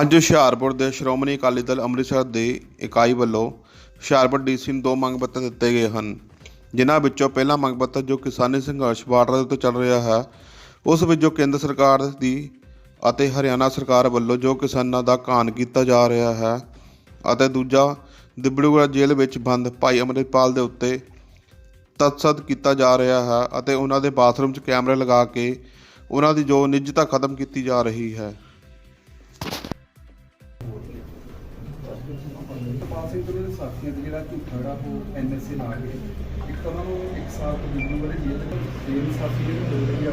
ਅੱਜ ਹੁਸ਼ਿਆਰਪੁਰ ਦੇ ਸ਼੍ਰੋਮਣੀ ਅਕਾਲੀ ਦਲ ਅੰਮ੍ਰਿਤਸਰ ਦੇ ਇਕਾਈ ਵੱਲੋਂ ਹੁਸ਼ਿਆਰਪੁਰ ਡੀਸੀ ਨੂੰ ਦੋ ਮੰਗ ਪੱਤਰ ਦਿੱਤੇ ਗਏ ਹਨ। ਜਿਨ੍ਹਾਂ ਵਿੱਚੋਂ ਪਹਿਲਾ ਮੰਗ ਪੱਤਰ ਜੋ ਕਿਸਾਨੀ ਸੰਘਰਸ਼ ਬਾਰਡਰ ਦੇ ਉੱਤੇ ਚੱਲ ਰਿਹਾ ਹੈ, ਉਸ ਵਿੱਚ ਜੋ ਕੇਂਦਰ ਸਰਕਾਰ ਦੀ ਅਤੇ ਹਰਿਆਣਾ ਸਰਕਾਰ ਵੱਲੋਂ ਜੋ ਕਿਸਾਨਾਂ ਦਾ ਘਾਣ ਕੀਤਾ ਜਾ ਰਿਹਾ ਹੈ ਅਤੇ ਦੂਜਾ ਦਿਬੜੂਗੜ੍ਹ ਜੇਲ੍ਹ ਵਿੱਚ ਬੰਦ ਭਾਈ ਅਮਰਿਤਪਾਲ ਦੇ ਉੱਤੇ ਤਤਸਦ ਕੀਤਾ ਜਾ ਰਿਹਾ ਹੈ ਅਤੇ ਉਹਨਾਂ ਦੇ ਬਾਥਰੂਮ 'ਚ ਕੈਮਰੇ ਲਗਾ ਕੇ ਉਹਨਾਂ ਦੀ ਜੋ ਨਿੱਜਤਾ ਖਤਮ ਕੀਤੀ ਜਾ ਰਹੀ ਹੈ। ਸਾਥੀਆਂ ਤੇ ਜਿਹੜਾ ਝੂਠਾ ਉਹ ਐਨਐਸਏ ਲਾ ਕੇ ਇੱਕ ਤਾਂ ਉਹਨਾਂ ਨੂੰ ਇੱਕ ਸਾਲ ਤੋਂ ਬਿਜਲੀ ਵਾਲੇ ਜੇਲ੍ਹ ਦੇ ਤਿੰਨ ਸਾਥੀ ਜਿਹੜੇ ਹੋ ਰਹੇ ਆ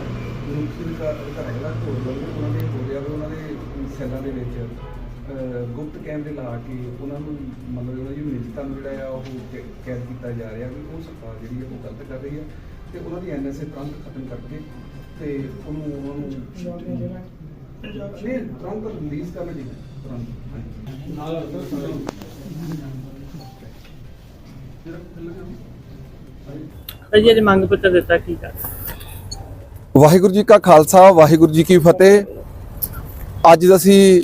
ਰੂਪਸੀ ਦਾ ਘਰ ਜਿਹੜਾ ਹੋ ਰਿਹਾ ਉਹਨਾਂ ਦੇ ਹੋ ਰਿਹਾ ਵੀ ਉਹਨਾਂ ਦੇ ਸੈੱਲਾਂ ਦੇ ਵਿੱਚ ਗੁਪਤ ਕੈਮਰੇ ਲਾ ਕੇ ਉਹਨਾਂ ਨੂੰ ਮਤਲਬ ਉਹਨਾਂ ਦੀ ਨਿਜਤਾ ਨੂੰ ਜਿਹੜਾ ਆ ਉਹ ਕੈਦ ਕੀਤਾ ਜਾ ਰਿਹਾ ਵੀ ਉਹ ਸਰਕਾਰ ਜਿਹੜੀ ਹੈ ਉਹ ਗਲਤ ਕਰ ਰਹੀ ਹੈ ਤੇ ਉਹਨਾਂ ਦੀ ਐਨਐਸਏ ਤੁਰੰਤ ਖਤਮ ਕਰਕੇ ਤੇ ਉਹਨੂੰ ਉਹਨਾਂ ਨੂੰ ਨਹੀਂ ਤੁਰੰਤ ਰਿਲੀਜ਼ ਕਰਨਾ ਚਾਹੀਦਾ ਤੁਰੰਤ ਹਾਂਜੀ। ਨਾਲ ਤਾਂ ਜੀ ਮੰਗ ਪੱਤਰ ਦਿੱਤਾ ਕੀ ਕਰ ਵਾਹਿਗੁਰੂ ਜੀ ਕਾ ਖਾਲਸਾ, ਵਾਹਿਗੁਰੂ ਜੀ ਕੀ ਫਤਿਹ। ਅੱਜ ਅਸੀਂ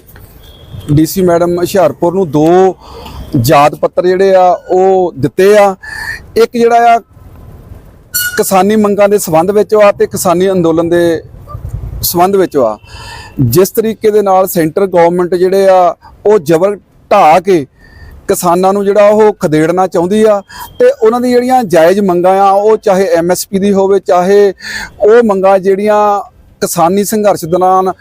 ਡੀਸੀ ਮੈਡਮ ਹੁਸ਼ਿਆਰਪੁਰ ਨੂੰ ਦੋ ਯਾਦ ਪੱਤਰ ਜਿਹੜੇ ਆ, ਉਹ ਦਿੱਤੇ ਆ। ਇੱਕ ਜਿਹੜਾ ਆ, ਕਿਸਾਨੀ ਮੰਗਾਂ ਦੇ ਸੰਬੰਧ ਵਿੱਚ ਆ ਤੇ ਕਿਸਾਨੀ ਅੰਦੋਲਨ ਦੇ ਸੰਬੰਧ ਵਿੱਚ ਆ। ਜਿਸ ਤਰੀਕੇ ਦੇ ਨਾਲ ਸੈਂਟਰ ਗਵਰਨਮੈਂਟ ਜਿਹੜੇ ਆ, ਉਹ ਜ਼ਬਰ ਢਾਹ ਕੇ ਕਿਸਾਨਾਂ ਨੂੰ ਜਿਹੜਾ ਉਹ ਖਦੇੜਨਾ ਚਾਹੁੰਦੀ ਆ ਤੇ ਉਹਨਾਂ ਦੀ ਜਿਹੜੀਆਂ ਜਾਇਜ਼ ਮੰਗਾਂ ਆ, ਉਹ ਚਾਹੇ ਐਮਐਸਪੀ ਦੀ ਹੋਵੇ, ਚਾਹੇ ਉਹ ਮੰਗਾਂ ਜਿਹੜੀਆਂ ਕਿਸਾਨੀ ਸੰਘਰਸ਼ ਦੌਰਾਨ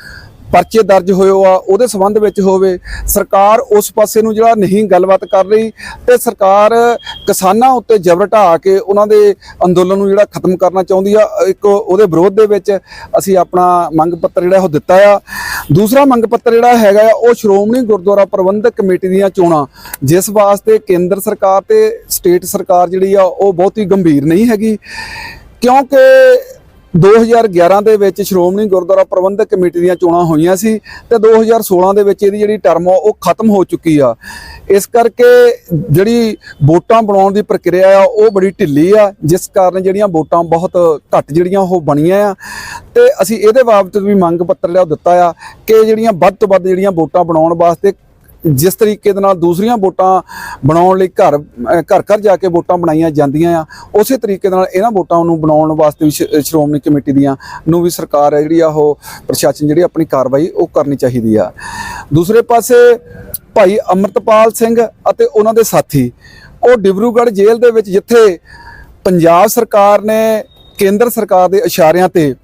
ਪਰਚੇ ਦਰਜ ਹੋਏ ਆ, ਉਹਦੇ ਸੰਬੰਧ ਵਿੱਚ ਹੋਵੇ, ਸਰਕਾਰ ਉਸ ਪਾਸੇ ਨੂੰ ਜਿਹੜਾ ਨਹੀਂ ਗੱਲਬਾਤ ਕਰ ਰਹੀ ਤੇ ਸਰਕਾਰ ਕਿਸਾਨਾਂ ਉੱਤੇ ਜ਼ਬਰ ਢਾਹ ਕੇ ਉਹਨਾਂ ਦੇ ਅੰਦੋਲਨ ਨੂੰ ਜਿਹੜਾ ਖਤਮ ਕਰਨਾ ਚਾਹੁੰਦੀ ਆ, ਇੱਕ ਉਹਦੇ ਵਿਰੋਧ ਦੇ ਵਿੱਚ ਅਸੀਂ ਆਪਣਾ ਮੰਗ ਪੱਤਰ ਜਿਹੜਾ ਉਹ ਦਿੱਤਾ ਆ। ਦੂਸਰਾ ਮੰਗ ਪੱਤਰ ਜਿਹੜਾ ਹੈਗਾ ਆ, ਉਹ ਸ਼੍ਰੋਮਣੀ ਗੁਰਦੁਆਰਾ ਪ੍ਰਬੰਧਕ ਕਮੇਟੀ ਦੀਆਂ ਚੋਣਾਂ, ਜਿਸ ਵਾਸਤੇ ਕੇਂਦਰ ਸਰਕਾਰ ਤੇ ਸਟੇਟ ਸਰਕਾਰ ਜਿਹੜੀ ਆ, ਉਹ ਬਹੁਤੀ ਗੰਭੀਰ ਨਹੀਂ ਹੈਗੀ, ਕਿਉਂਕਿ 2011 ਦੇ ਵਿੱਚ ਸ਼੍ਰੋਮਣੀ ਗੁਰਦੁਆਰਾ ਪ੍ਰਬੰਧਕ ਕਮੇਟੀ ਦੀਆਂ ਚੋਣਾਂ ਹੋਈਆਂ ਸੀ ਤੇ 2016 ਦੇ ਵਿੱਚ ਇਹਦੀ ਜਿਹੜੀ ਟਰਮ ਆ, ਉਹ ਖਤਮ ਹੋ ਚੁੱਕੀ ਆ। ਇਸ ਕਰਕੇ ਜਿਹੜੀ ਵੋਟਾਂ ਬਣਾਉਣ ਦੀ ਪ੍ਰਕਿਰਿਆ ਆ, ਉਹ ਬੜੀ ਢਿੱਲੀ ਆ, ਜਿਸ ਕਾਰਨ ਜਿਹੜੀਆਂ ਵੋਟਾਂ ਬਹੁਤ ਘੱਟ ਜਿਹੜੀਆਂ ਉਹ ਬਣੀਆਂ ਆ। ਤੇ ਅਸੀਂ ਇਹਦੇ ਬਾਬਤ ਵੀ ਮੰਗ ਪੱਤਰ ਲਿਆ ਦਿੱਤਾ ਆ ਕਿ ਜਿਹੜੀਆਂ ਵੱਧ ਤੋਂ ਵੱਧ ਜਿਹੜੀਆਂ ਵੋਟਾਂ ਬਣਾਉਣ ਵਾਸਤੇ ਜਿਸ ਤਰੀਕੇ ਦੇ ਨਾਲ ਦੂਸਰੀਆਂ ਵੋਟਾਂ ਬਣਾਉਣ ਲਈ ਘਰ ਘਰ ਘਰ ਜਾ ਕੇ ਵੋਟਾਂ ਬਣਾਈਆਂ ਜਾਂਦੀਆਂ ਆ, ਉਸੇ ਤਰੀਕੇ ਦੇ ਨਾਲ ਇਹਨਾਂ ਵੋਟਾਂ ਨੂੰ ਬਣਾਉਣ ਵਾਸਤੇ ਵੀ ਸ਼੍ਰੋਮਣੀ ਕਮੇਟੀ ਦੀਆਂ ਨੂੰ ਵੀ ਸਰਕਾਰ ਹੈ ਜਿਹੜੀ ਆ ਉਹ ਪ੍ਰਸ਼ਾਸਨ ਜਿਹੜੀ ਆਪਣੀ ਕਾਰਵਾਈ ਉਹ ਕਰਨੀ ਚਾਹੀਦੀ ਆ। ਦੂਸਰੇ ਪਾਸੇ ਭਾਈ ਅਮਰਤਪਾਲ ਸਿੰਘ ਅਤੇ ਉਹਨਾਂ ਦੇ ਸਾਥੀ, ਉਹ ਡਿਬਰੂਗੜ੍ਹ ਜੇਲ੍ਹ ਦੇ ਵਿੱਚ ਜਿੱਥੇ ਪੰਜਾਬ ਸਰਕਾਰ ਨੇ ਕੇਂਦਰ ਸਰਕਾਰ ਦੇ ਇਸ਼ਾਰਿਆਂ ਤੇ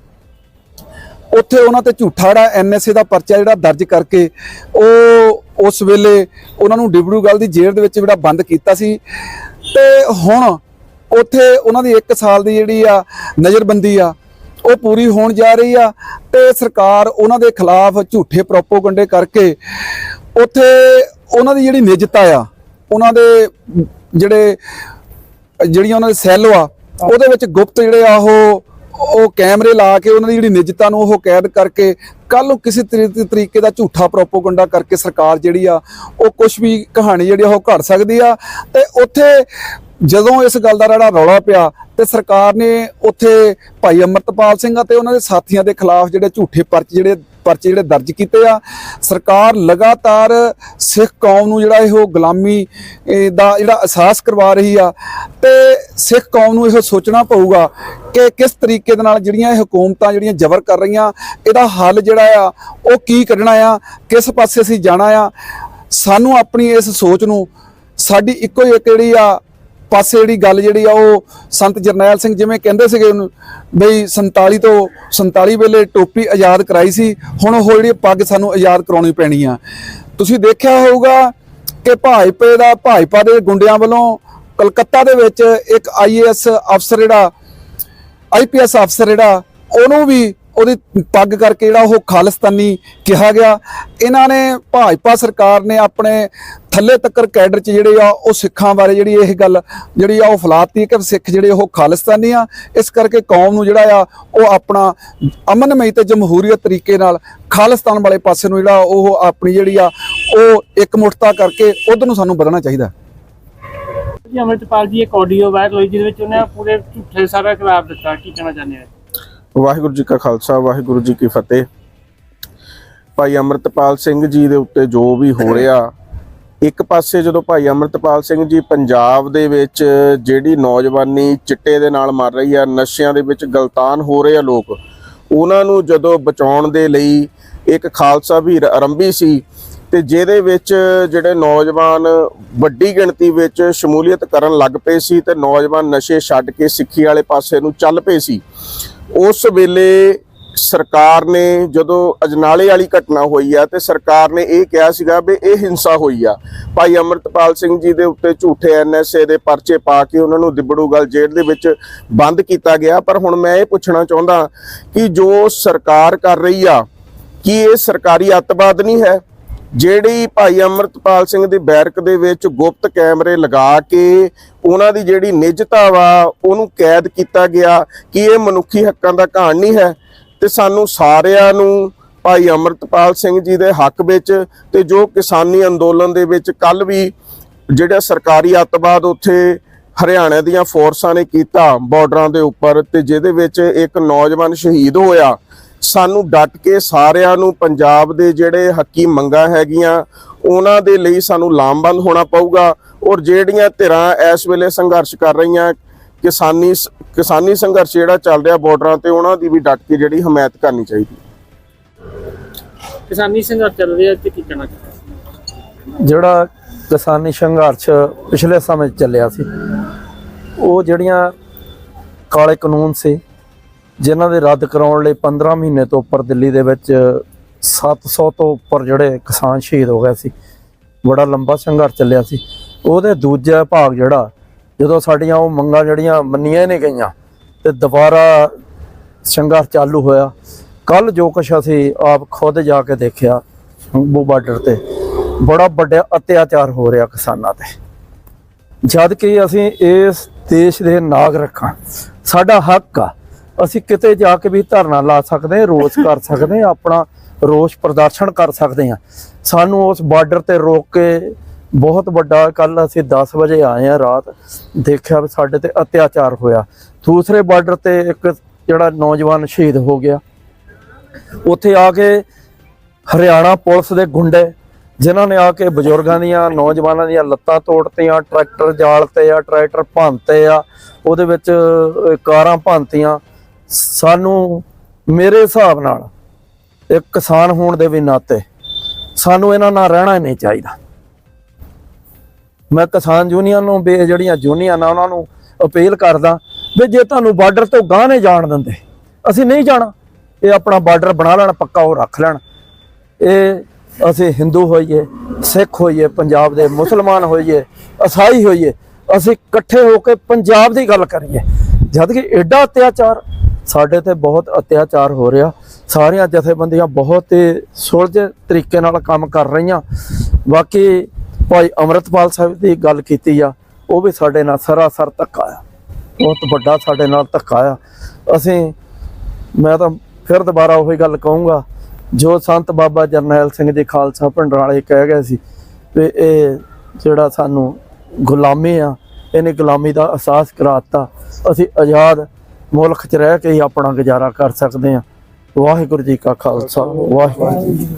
ਉੱਥੇ ਉਹਨਾਂ ਤੇ ਝੂਠਾ ਜਿਹੜਾ ਐਨਐਸਏ ਦਾ ਪਰਚਾ ਜਿਹੜਾ ਦਰਜ ਕਰਕੇ ਉਹ ਉਸ ਵੇਲੇ ਉਹਨਾਂ ਨੂੰ ਡਿਬੜੂਗੜ੍ਹ ਦੀ ਜੇਲ੍ਹ ਦੇ ਵਿੱਚ ਜਿਹੜਾ ਬੰਦ ਕੀਤਾ ਸੀ। ਤੇ ਹੁਣ ਉੱਥੇ ਉਹਨਾਂ ਦੀ 1 ਸਾਲ ਦੀ ਜਿਹੜੀ ਆ ਨਜ਼ਰਬੰਦੀ ਆ, ਉਹ ਪੂਰੀ ਹੋਣ ਜਾ ਰਹੀ ਆ ਤੇ ਸਰਕਾਰ ਉਹਨਾਂ ਦੇ ਖਿਲਾਫ ਝੂਠੇ ਪ੍ਰੋਪੋਗੰਡੇ ਕਰਕੇ ਉੱਥੇ ਉਹਨਾਂ ਦੀ ਜਿਹੜੀ ਨਿੱਜਤਾ ਆ, ਉਹਨਾਂ ਦੇ ਜਿਹੜੇ, ਜਿਹੜੀਆਂ ਉਹਨਾਂ ਦੇ ਸੈੱਲ ਆ, ਉਹਦੇ ਵਿੱਚ ਗੁਪਤ ਜਿਹੜੇ ਆ ਉਹ ਉਹ ਕੈਮਰੇ ਲਾ ਕੇ ਉਹਨਾਂ ਦੀ ਜਿਹੜੀ ਨਿੱਜਤਾ ਨੂੰ ਉਹ ਕੈਦ ਕਰਕੇ ਕੱਲ ਨੂੰ ਕਿਸੇ ਤਰੀ- ਤਰੀਕੇ ਦਾ ਝੂਠਾ ਪ੍ਰੋਪੋਗੰਡਾ ਕਰਕੇ ਸਰਕਾਰ ਜਿਹੜੀ ਆ, ਉਹ ਕੁਝ ਵੀ ਕਹਾਣੀ ਜਿਹੜੀ ਆ ਉਹ ਘੜ ਸਕਦੀ ਆ। ਤੇ ਉੱਥੇ ਜਦੋਂ ਇਸ ਗੱਲ ਦਾ ਜਿਹੜਾ ਰੌਲਾ ਪਿਆ, ਤੇ ਸਰਕਾਰ ਨੇ ਉੱਥੇ ਭਾਈ ਅਮਰਤਪਾਲ ਸਿੰਘ ਅਤੇ ਉਹਨਾਂ ਦੇ ਸਾਥੀਆਂ ਦੇ ਖਿਲਾਫ ਜਿਹੜੇ ਝੂਠੇ ਪਰਚੇ ਜਿਹੜੇ ਪਰਚੇ ਜਿਹੜੇ ਦਰਜ ਕੀਤੇ ਆ। ਸਰਕਾਰ ਲਗਾਤਾਰ ਸਿੱਖ ਕੌਮ ਨੂੰ ਜਿਹੜਾ ਇਹੋ ਗੁਲਾਮੀ ਦਾ ਜਿਹੜਾ ਅਹਿਸਾਸ ਕਰਵਾ ਰਹੀ ਆ ਤੇ ਸਿੱਖ ਕੌਮ ਨੂੰ ਇਹੋ ਸੋਚਣਾ ਪਊਗਾ ਕਿ ਕਿਸ ਤਰੀਕੇ ਦੇ ਨਾਲ ਜਿਹੜੀਆਂ ਇਹ ਹਕੂਮਤਾਂ ਜਿਹੜੀਆਂ ਜ਼ਬਰ ਕਰ ਰਹੀਆਂ, ਇਹਦਾ ਹੱਲ ਜਿਹੜਾ ਆ, ਉਹ ਕੀ ਕੱਢਣਾ ਆ, ਕਿਸ ਪਾਸੇ ਅਸੀਂ ਜਾਣਾ ਆ। ਸਾਨੂੰ ਆਪਣੀ ਇਸ ਸੋਚ ਨੂੰ ਸਾਡੀ ਇੱਕੋ ਹੀ ਇੱਕ ਜਿਹੜੀ ਆ ਪਾਸੇ ਜਿਹੜੀ ਗੱਲ ਜਿਹੜੀ ਆ ਉਹ ਸੰਤ ਜਰਨੈਲ ਸਿੰਘ ਜਿਵੇਂ ਕਹਿੰਦੇ ਸੀਗੇ ਬਈ 47 ਤੋਂ 47 ਵੇਲੇ ਟੋਪੀ ਆਜ਼ਾਦ ਕਰਾਈ ਸੀ, ਹੁਣ ਉਹ ਜਿਹੜੀ ਪੱਗ ਸਾਨੂੰ ਆਜ਼ਾਦ ਕਰਾਉਣੀ ਪੈਣੀ ਆ। ਤੁਸੀਂ ਦੇਖਿਆ ਹੋਊਗਾ ਕਿ ਭਾਜਪਾ ਦਾ, ਭਾਜਪਾ ਦੇ ਗੁੰਡਿਆਂ ਵੱਲੋਂ ਕਲਕੱਤਾ ਦੇ ਵਿੱਚ ਇੱਕ ਆਈਏਐਸ ਅਫਸਰ ਜਿਹੜਾ ਆਈਪੀਐਸ ਅਫਸਰ ਜਿਹੜਾ, ਉਹਨੂੰ ਵੀ ਉਹਦੀ ਪੱਗ ਕਰਕੇ ਜਿਹੜਾ ਉਹ ਖਾਲਿਸਤਾਨੀ ਕਿਹਾ ਗਿਆ। ਇਹਨਾਂ ਨੇ ਭਾਜਪਾ ਸਰਕਾਰ ਨੇ ਆਪਣੇ ਥੱਲੇ ਤੱਕਰ ਕੈਡਰ ਚ ਜਿਹੜੇ ਆ, ਉਹ ਸਿੱਖਾਂ ਬਾਰੇ ਜਿਹੜੀ ਇਹ ਗੱਲ ਜਿਹੜੀ ਆ, ਉਹ ਫਲਾਤੀ ਕਿ ਸਿੱਖ ਜਿਹੜੇ ਉਹ ਖਾਲਿਸਤਾਨੀ ਆ। ਇਸ ਕਰਕੇ ਕੌਮ ਨੂੰ ਜਿਹੜਾ ਆ, ਉਹ ਆਪਣਾ ਅਮਨਮਈ ਤੇ ਜਮਹੂਰੀਅਤ ਤਰੀਕੇ ਨਾਲ ਖਾਲਿਸਤਾਨ ਵਾਲੇ ਪਾਸੇ ਨੂੰ ਜਿਹੜਾ ਉਹ ਆਪਣੀ ਜਿਹੜੀ ਆ, ਉਹ ਇਕਮੁੱਠਤਾ ਕਰਕੇ ਉਧਰ ਨੂੰ ਸਾਨੂੰ ਬਦਲਣਾ ਚਾਹੀਦਾ। ਜੀ, ਅਮਰਿਤਪਾਲ ਜੀ, ਇੱਕ ਆਡੀਓ ਵਾਇਰਲ ਹੋਈ ਜਿਹਦੇ ਵਿੱਚ ਉਹਨੇ ਪੂਰੇ ਝੂਠੇ ਸਾਰਾ ਕਰਾਰ ਦਿੱਤਾ। ਕੀ ਕਹਿਣਾ ਚਾਹੁੰਦੇ ਆ? ਵਾਹਿਗੁਰੂ ਜੀ ਕਾ ਖਾਲਸਾ, ਵਾਹਿਗੁਰੂ ਜੀ ਕੀ ਫਤਿਹ। ਭਾਈ ਅਮਰਤਪਾਲ ਸਿੰਘ ਜੀ ਦੇ ਉੱਤੇ ਜੋ ਵੀ ਹੋ ਰਿਹਾ, ਇੱਕ ਪਾਸੇ ਜਦੋਂ ਭਾਈ ਅਮਰਤਪਾਲ ਸਿੰਘ ਜੀ ਪੰਜਾਬ ਦੇ ਵਿੱਚ ਜਿਹੜੀ ਨੌਜਵਾਨੀ ਚਿੱਟੇ ਦੇ ਨਾਲ ਮਰ ਰਹੀ ਆ, ਨਸ਼ਿਆਂ ਦੇ ਵਿੱਚ ਗਲਤਾਨ ਹੋ ਰਹੇ ਆ ਲੋਕ, ਉਹਨਾਂ ਨੂੰ ਜਦੋਂ ਬਚਾਉਣ ਦੇ ਲਈ ਇੱਕ ਖਾਲਸਾ ਵੀਰ ਆਰੰਭੀ ਸੀ, ਤੇ ਜਿਹਦੇ ਵਿੱਚ ਜਿਹੜੇ ਨੌਜਵਾਨ ਵੱਡੀ ਗਿਣਤੀ ਵਿੱਚ ਸ਼ਮੂਲੀਅਤ ਕਰਨ ਲੱਗ ਪਏ ਸੀ ਤੇ ਨੌਜਵਾਨ ਨਸ਼ੇ ਛੱਡ ਕੇ ਸਿੱਖੀ ਵਾਲੇ ਪਾਸੇ ਨੂੰ ਚੱਲ ਪਏ ਸੀ। ਉਸ ਵੇਲੇ ਸਰਕਾਰ ਨੇ ਜਦੋਂ ਅਜਨਾਲੇ ਵਾਲੀ ਘਟਨਾ ਹੋਈ ਆ ਤੇ ਸਰਕਾਰ ਨੇ ਇਹ ਕਿਹਾ ਸੀਗਾ ਵੀ ਇਹ ਹਿੰਸਾ ਹੋਈ ਆ। ਭਾਈ ਅਮਰਤਪਾਲ ਸਿੰਘ ਜੀ ਦੇ ਉੱਤੇ ਝੂਠੇ ਐਨਐਸਏ ਦੇ ਪਰਚੇ ਪਾ ਕੇ ਉਹਨਾਂ ਨੂੰ ਦਿਬੜੂਗਲ ਜੇਲ੍ਹ ਦੇ ਵਿੱਚ ਬੰਦ ਕੀਤਾ ਗਿਆ। ਪਰ ਹੁਣ ਮੈਂ ਇਹ ਪੁੱਛਣਾ ਚਾਹੁੰਦਾ ਕਿ ਜੋ ਸਰਕਾਰ ਕਰ ਰਹੀ ਆ, ਕੀ ਇਹ ਸਰਕਾਰੀ ਅੱਤਵਾਦ ਨਹੀਂ ਹੈ? ਜਿਹੜੀ ਭਾਈ ਅਮਰਤਪਾਲ ਸਿੰਘ ਦੀ ਬੈਰਕ ਦੇ ਵਿੱਚ ਗੁਪਤ ਕੈਮਰੇ ਲਗਾ ਕੇ ਉਹਨਾਂ ਦੀ ਜਿਹੜੀ ਨਿੱਜਤਾ ਵਾ, ਉਹਨੂੰ ਕੈਦ ਕੀਤਾ ਗਿਆ, ਕਿ ਇਹ ਮਨੁੱਖੀ ਹੱਕਾਂ ਦਾ ਘਾਣ ਨਹੀਂ ਹੈ? ਤੇ ਸਾਨੂੰ ਸਾਰਿਆਂ ਨੂੰ ਭਾਈ ਅਮਰਤਪਾਲ ਸਿੰਘ ਜੀ ਦੇ ਹੱਕ ਵਿੱਚ ਤੇ ਜੋ ਕਿਸਾਨੀ ਅੰਦੋਲਨ ਦੇ ਵਿੱਚ ਕੱਲ ਵੀ ਜਿਹੜਾ ਸਰਕਾਰੀ ਅੱਤਵਾਦ ਉੱਥੇ ਹਰਿਆਣਾ ਦੀਆਂ ਫੋਰਸਾਂ ਨੇ ਕੀਤਾ ਬਾਰਡਰਾਂ ਦੇ ਉੱਪਰ ਤੇ ਜਿਹਦੇ ਵਿੱਚ ਇੱਕ ਨੌਜਵਾਨ ਸ਼ਹੀਦ ਹੋਇਆ। ਸਾਨੂੰ ਡਟ ਕੇ ਸਾਰਿਆਂ ਨੂੰ ਪੰਜਾਬ ਦੇ ਜਿਹੜੇ ਹੱਕੀ ਮੰਗਾਂ ਹੈਗੀਆਂ ਉਹਨਾਂ ਦੇ ਲਈ ਸਾਨੂੰ ਲਾਮਬੰਦ ਹੋਣਾ ਪਊਗਾ। ਔਰ ਜਿਹੜੀਆਂ ਧਿਰਾਂ ਇਸ ਵੇਲੇ ਸੰਘਰਸ਼ ਕਰ ਰਹੀਆਂ ਕਿਸਾਨੀ ਕਿਸਾਨੀ ਸੰਘਰਸ਼ ਜਿਹੜਾ ਚੱਲ ਰਿਹਾ ਬਾਰਡਰਾਂ ਤੇ ਉਹਨਾਂ ਦੀ ਵੀ ਡਟ ਕੇ ਜਿਹੜੀ ਹਮਾਇਤ ਕਰਨੀ ਚਾਹੀਦੀ। ਕਿਸਾਨੀ ਸੰਘਰਸ਼ ਚੱਲ ਰਿਹਾ ਤੇ ਕੀ ਕਹਿਣਾ ਚਾਹੁੰਦੇ ਜਿਹੜਾ ਕਿਸਾਨੀ ਸੰਘਰਸ਼ ਪਿਛਲੇ ਸਮੇਂ 'ਚ ਚੱਲਿਆ ਸੀ ਉਹ ਜਿਹੜੀਆਂ ਕਾਲੇ ਕਾਨੂੰਨ ਸੀ ਜਿਨ੍ਹਾਂ ਦੇ ਰੱਦ ਕਰਾਉਣ ਲਈ 15 ਮਹੀਨੇ ਤੋਂ ਉੱਪਰ ਦਿੱਲੀ ਦੇ ਵਿੱਚ 700 ਤੋਂ ਉੱਪਰ ਜਿਹੜੇ ਕਿਸਾਨ ਸ਼ਹੀਦ ਹੋ ਗਏ ਸੀ, ਬੜਾ ਲੰਬਾ ਸੰਘਰਸ਼ ਚੱਲਿਆ ਸੀ। ਉਹਦੇ ਦੂਜਾ ਭਾਗ ਜਿਹੜਾ, ਜਦੋਂ ਸਾਡੀਆਂ ਉਹ ਮੰਗਾਂ ਜਿਹੜੀਆਂ ਮੰਨੀਆਂ ਨਹੀਂ ਗਈਆਂ ਤੇ ਦੁਬਾਰਾ ਸੰਘਰਸ਼ ਚਾਲੂ ਹੋਇਆ। ਕੱਲ ਜੋ ਕੁਛ ਅਸੀਂ ਆਪ ਖੁਦ ਜਾ ਕੇ ਦੇਖਿਆ ਸ਼ੰਭੂ ਬਾਰਡਰ ਤੇ, ਬੜਾ ਵੱਡਾ ਅਤਿਆਚਾਰ ਹੋ ਰਿਹਾ ਕਿਸਾਨਾਂ ਤੇ। ਜਦ ਕਿ ਅਸੀਂ ਇਸ ਦੇਸ਼ ਦੇ ਨਾਗਰਿਕ ਹਾਂ, ਸਾਡਾ ਹੱਕ ਆ ਅਸੀਂ ਕਿਤੇ ਜਾ ਕੇ ਵੀ ਧਰਨਾ ਲਾ ਸਕਦੇ ਹਾਂ, ਰੋਸ ਕਰ ਸਕਦੇ ਹਾਂ, ਆਪਣਾ ਰੋਸ ਪ੍ਰਦਰਸ਼ਨ ਕਰ ਸਕਦੇ ਹਾਂ। ਸਾਨੂੰ ਉਸ ਬਾਰਡਰ ਤੇ ਰੋਕ ਕੇ ਬਹੁਤ ਵੱਡਾ ਕੱਲ ਅਸੀਂ 10 ਵਜੇ ਆਏ ਆ ਰਾਤ ਦੇਖਿਆ ਵੀ ਸਾਡੇ ਤੇ ਅਤਿਆਚਾਰ ਹੋਇਆ। ਦੂਸਰੇ ਬਾਰਡਰ ਤੇ ਇੱਕ ਜਿਹੜਾ ਨੌਜਵਾਨ ਸ਼ਹੀਦ ਹੋ ਗਿਆ। ਉੱਥੇ ਆ ਕੇ ਹਰਿਆਣਾ ਪੁਲਿਸ ਦੇ ਗੁੰਡੇ, ਜਿਨ੍ਹਾਂ ਨੇ ਆ ਕੇ ਬਜ਼ੁਰਗਾਂ ਦੀਆਂ, ਨੌਜਵਾਨਾਂ ਦੀਆਂ ਲੱਤਾਂ ਤੋੜਤੀਆਂ, ਟਰੈਕਟਰ ਜਾਲਤੇ ਆ, ਟਰੈਕਟਰ ਭੰਨਤੇ ਆ, ਉਹਦੇ ਵਿੱਚ ਕਾਰਾਂ ਭੰਨਤੀਆਂ। ਸਾਨੂੰ ਮੇਰੇ ਹਿਸਾਬ ਨਾਲ ਇੱਕ ਕਿਸਾਨ ਹੋਣ ਦੇ ਵੀ ਨਾਤੇ ਸਾਨੂੰ ਇਹਨਾਂ ਨਾਲ ਰਹਿਣਾ ਹੀ ਨਹੀਂ ਚਾਹੀਦਾ। ਮੈਂ ਕਿਸਾਨ ਯੂਨੀਅਨ ਨੂੰ ਵੀ ਜਿਹੜੀਆਂ ਯੂਨੀਅਨ ਆ ਉਹਨਾਂ ਨੂੰ ਅਪੀਲ ਕਰਦਾ ਵੀ ਜੇ ਤੁਹਾਨੂੰ ਬਾਰਡਰ ਤੋਂ ਗਾਹ ਨਹੀਂ ਜਾਣ ਦਿੰਦੇ, ਅਸੀਂ ਨਹੀਂ ਜਾਣਾ, ਇਹ ਆਪਣਾ ਬਾਰਡਰ ਬਣਾ ਲੈਣ, ਪੱਕਾ ਉਹ ਰੱਖ ਲੈਣ। ਇਹ ਅਸੀਂ ਹਿੰਦੂ ਹੋਈਏ, ਸਿੱਖ ਹੋਈਏ, ਪੰਜਾਬ ਦੇ ਮੁਸਲਮਾਨ ਹੋਈਏ ਈਸਾਈ ਹੋਈਏ, ਅਸੀਂ ਇਕੱਠੇ ਹੋ ਕੇ ਪੰਜਾਬ ਦੀ ਗੱਲ ਕਰੀਏ। ਜਦ ਕਿ ਐਡਾ ਅਤਿਆਚਾਰ ਸਾਡੇ ਤੇ ਬਹੁਤ ਅਤਿਆਚਾਰ ਹੋ ਰਿਹਾ। ਸਾਰੀਆਂ ਜਥੇਬੰਦੀਆਂ ਬਹੁਤ ਹੀ ਸੁਲਝੇ ਤਰੀਕੇ ਨਾਲ ਕੰਮ ਕਰ ਰਹੀਆਂ। ਬਾਕੀ ਭਾਈ ਅਮਰਤਪਾਲ ਸਾਹਿਬ ਦੀ ਗੱਲ ਕੀਤੀ ਆ, ਉਹ ਵੀ ਸਾਡੇ ਨਾਲ ਸਰਾਸਰ ਧੱਕਾ ਆ। ਬਹੁਤ ਵੱਡਾ ਸਾਡੇ ਨਾਲ ਧੱਕਾ ਆ। ਅਸੀਂ, ਮੈਂ ਤਾਂ ਫਿਰ ਦੁਬਾਰਾ ਉਹੀ ਗੱਲ ਕਹੂੰਗਾ, ਜੋ ਸੰਤ ਬਾਬਾ ਜਰਨੈਲ ਸਿੰਘ ਜੀ ਖਾਲਸਾ ਭੰਡਰਾਲੇ ਕਹਿ ਗਏ ਸੀ ਵੀ ਇਹ ਜਿਹੜਾ ਸਾਨੂੰ ਗੁਲਾਮੀ ਆ, ਇਹਨੇ ਗੁਲਾਮੀ ਦਾ ਅਹਿਸਾਸ ਕਰਾਤਾ। ਅਸੀਂ ਆਜ਼ਾਦ ਮੁਲਕ 'ਚ ਰਹਿ ਕੇ ਹੀ ਆਪਣਾ ਗੁਜ਼ਾਰਾ ਕਰ ਸਕਦੇ ਹਾਂ। ਵਾਹਿਗੁਰੂ ਜੀ ਕਾ ਖਾਲਸਾ, ਵਾਹਿਗੁਰੂ ਜੀ